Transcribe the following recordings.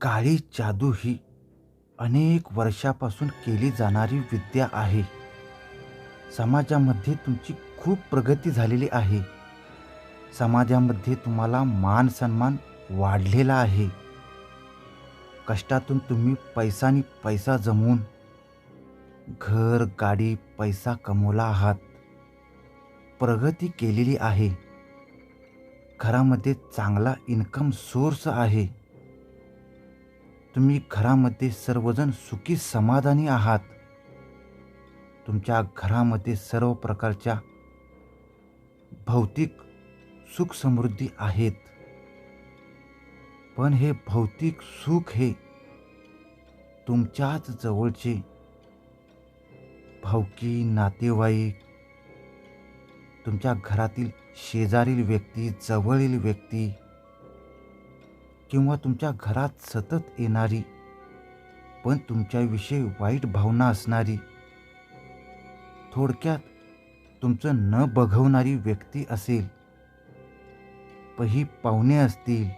काळी जादू ही अनेक वर्षापासून केली जाणारी विद्या आहे. समाजामध्ये तुमची खूप प्रगती झालेली आहे. समाजामध्ये तुम्हाला मान सन्मान वाढलेला आहे. कष्टातून तुम्ही पैसानी पैसा जमवून घर गाडी पैसा कमवला आहात. प्रगती केलेली आहे. घरामध्ये चांगला इन्कम सोर्स आहे. तुम्ही घरामध्ये सर्वजण सुखी समाधानी आहात. तुमच्या घरामध्ये सर्व प्रकारच्या भौतिक सुख समृद्धी आहेत. पण हे भौतिक सुख हे तुमच्याच जवळचे भावकी नातेवाईक तुमच्या घरातील शेजारील व्यक्ती जवळील व्यक्ती किंवा तुमच्या घरात सतत येणारी पण तुमच्याविषयी वाईट भावना असणारी थोडक्यात तुमचं न बघवणारी व्यक्ती असेल पही पाहुणे असतील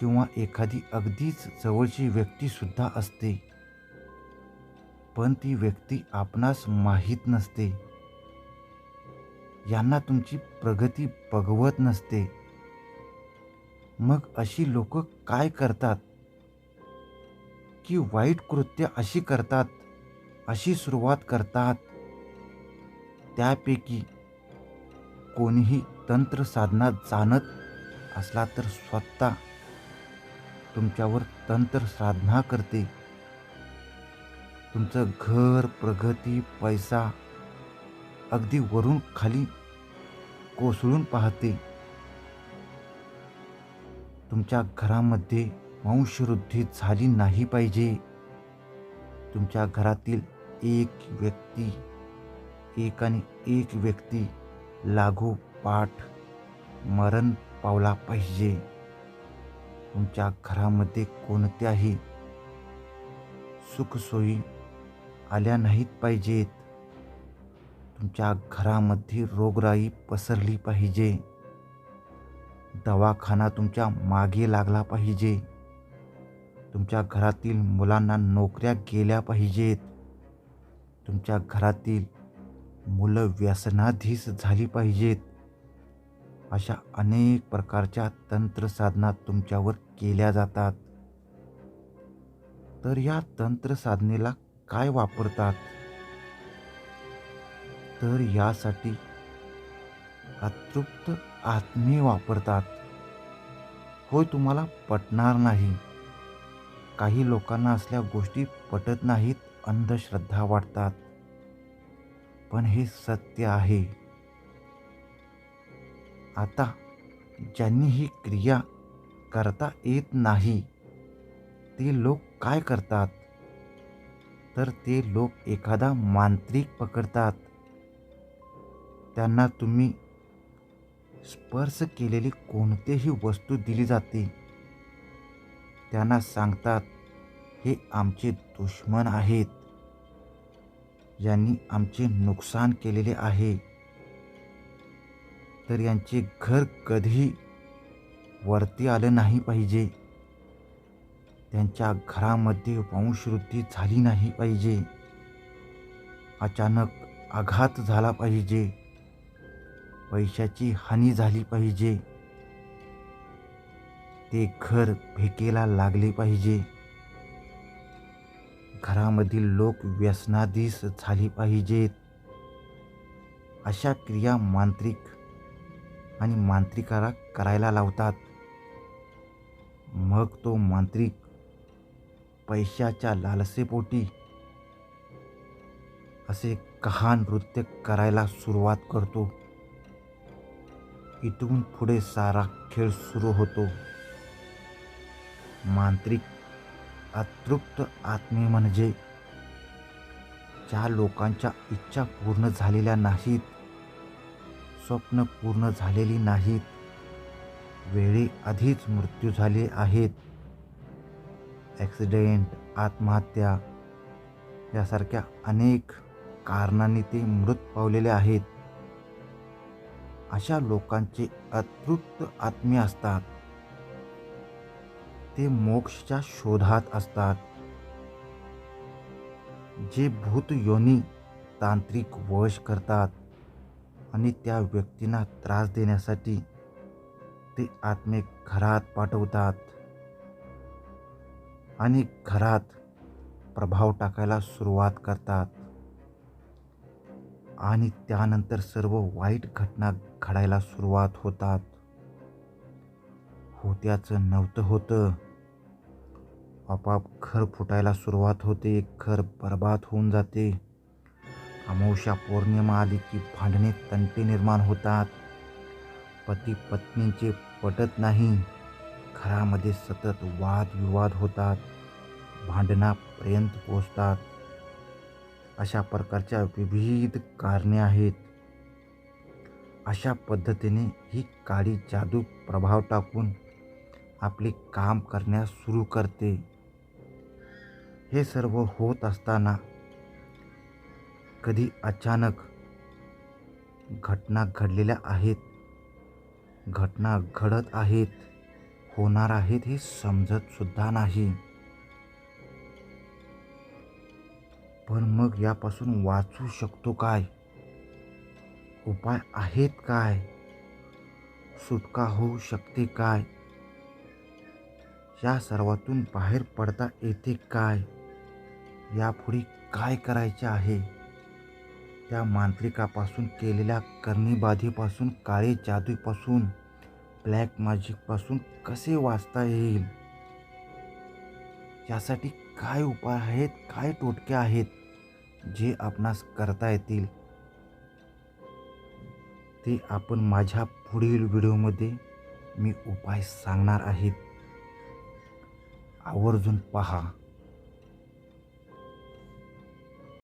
किंवा एखादी अगदीच जवळची व्यक्तीसुद्धा असते पण ती व्यक्ती आपणास माहीत नसते. यांना तुमची प्रगती बघवत नसते. मग अशी लोक काय करतात? की वाईट कृत्य अशी करतात अशी सुरुवात करतात. त्यापैकी कोणीही तंत्र साधना जाणत असला तर स्वतः तुमच्यावर तंत्र साधना करते. तुमचं घर प्रगती पैसा अगदी वरून खाली कोसळून पाहते. तुमच्या घरामध्ये वंशवृद्धी झाली नाही पाहिजे. तुमच्या घरातील एक व्यक्ती एक आणि एक व्यक्ती लागोपाठ मरण पावला पाहिजे. तुमच्या घरामध्ये कोणत्याही सुखसोयी आल्या नाहीत पाहिजेत. तुमच्या घरामध्ये रोगराई पसरली पाहिजे. दवाखाना तुमच्या मागे लागला पाहिजे. तुमच्या घरातील मुलांना नोकऱ्या गेल्या पाहिजेत. तुमच्या घरातील मुलं व्यसनाधीस झाली पाहिजेत. अशा अनेक प्रकारच्या तंत्रसाधना तुमच्यावर केल्या जातात. तर या तंत्रसाधनेला काय वापरतात? तर यासाठी अतृप्त आत्मे वापरतात. होय तुम्हाला पटणार नाही. काही लोकांना असल्या गोष्टी पटत नाहीत अंधश्रद्धा वाटतात. पण हे सत्य आहे. आता ज्यांनी ही क्रिया करता येत नाही ते लोक काय करतात? तर ते लोक एखादा मांत्रिक पकडतात. त्यांना तुम्ही स्पर्श केलेली कोणतीही वस्तू दिली जाते. त्यांना सांगतात हे आमचे दुश्मन आहेत. यांनी आमचे नुकसान केलेले आहे. तर यांचे घर कधी वरती आलं नाही पाहिजे. त्यांच्या घरामध्ये वंशवृद्धी झाली नाही पाहिजे. अचानक आघात झाला पाहिजे. पैशाची हानी झाली पाहिजे. ते घर भेकेला लागले पाहिजे. घरामधील लोक व्यसनाधीस झाली पाहिजेत. अशा क्रिया मांत्रिक आणि मांत्रिकाला करायला लावतात. मग तो मांत्रिक पैशाच्या लालसेपोटी असे कहा नृत्य करायला सुरुवात करतो. इथून पुढे सारा खेळ सुरू होतो. मांत्रिक अतृप्त आत्मे म्हणजे ज्या लोकांच्या इच्छा पूर्ण झालेल्या नाहीत स्वप्न पूर्ण झालेली नाहीत वेळी आधीच मृत्यू झाले आहेत. ॲक्सिडेंट आत्महत्या यासारख्या अनेक कारणांनी ते मृत पावलेले आहेत. अशा लोकांचे अतृप्त आत्मे असतात. ते मोक्षच्या शोधात असतात. जे भूत योनी तांत्रिक वश करतात आणि त्या व्यक्तींना त्रास देण्यासाठी ते आत्मे घरात पाठवतात आणि घरात प्रभाव टाकायला सुरुवात करतात. आणि त्यानंतर सर्व वाईट घटना खडायला सुरुवात होतात. होत्याचं नव्हतं होतं. आपाप घर फुटायला सुरुवात होते. घर बर्बाद होऊन जाते. अमावस्या पौर्णिमा आली की भांडणे तंटे निर्माण होतात. पती पत्नींचे पटत नाही. घरामध्ये सतत वादविवाद होतात. भांडणापर्यंत पोचतात अशा प्रकारच्या विविध कारणे आहेत. अशा पद्धतीने ही काळी जादू प्रभाव टाकून आपले काम करण्यास सुरू करते. हे सर्व होत असताना कधी अचानक घटना घडलेल्या आहेत घटना घडत आहेत होणार आहेत हे समजतसुद्धा नाही. पण मग यापासून वाचू शकतो काय? उपाय आहेत काय? सुटका होऊ शकते काय? या सर्वातून बाहेर पडता येते काय? यापुढे काय करायचे आहे? त्या मांत्रिकापासून केलेल्या करणीबाधीपासून काळे जादूपासून ब्लॅक मॅजिकपासून कसे वाचता येईल? यासाठी काय उपाय आहेत काय टोटके आहेत जे आपणास करता येतील? ते आपण माझ्या पुढील व्हिडिओमध्ये मी उपाय सांगणार आहेत. आवर्जून पहा.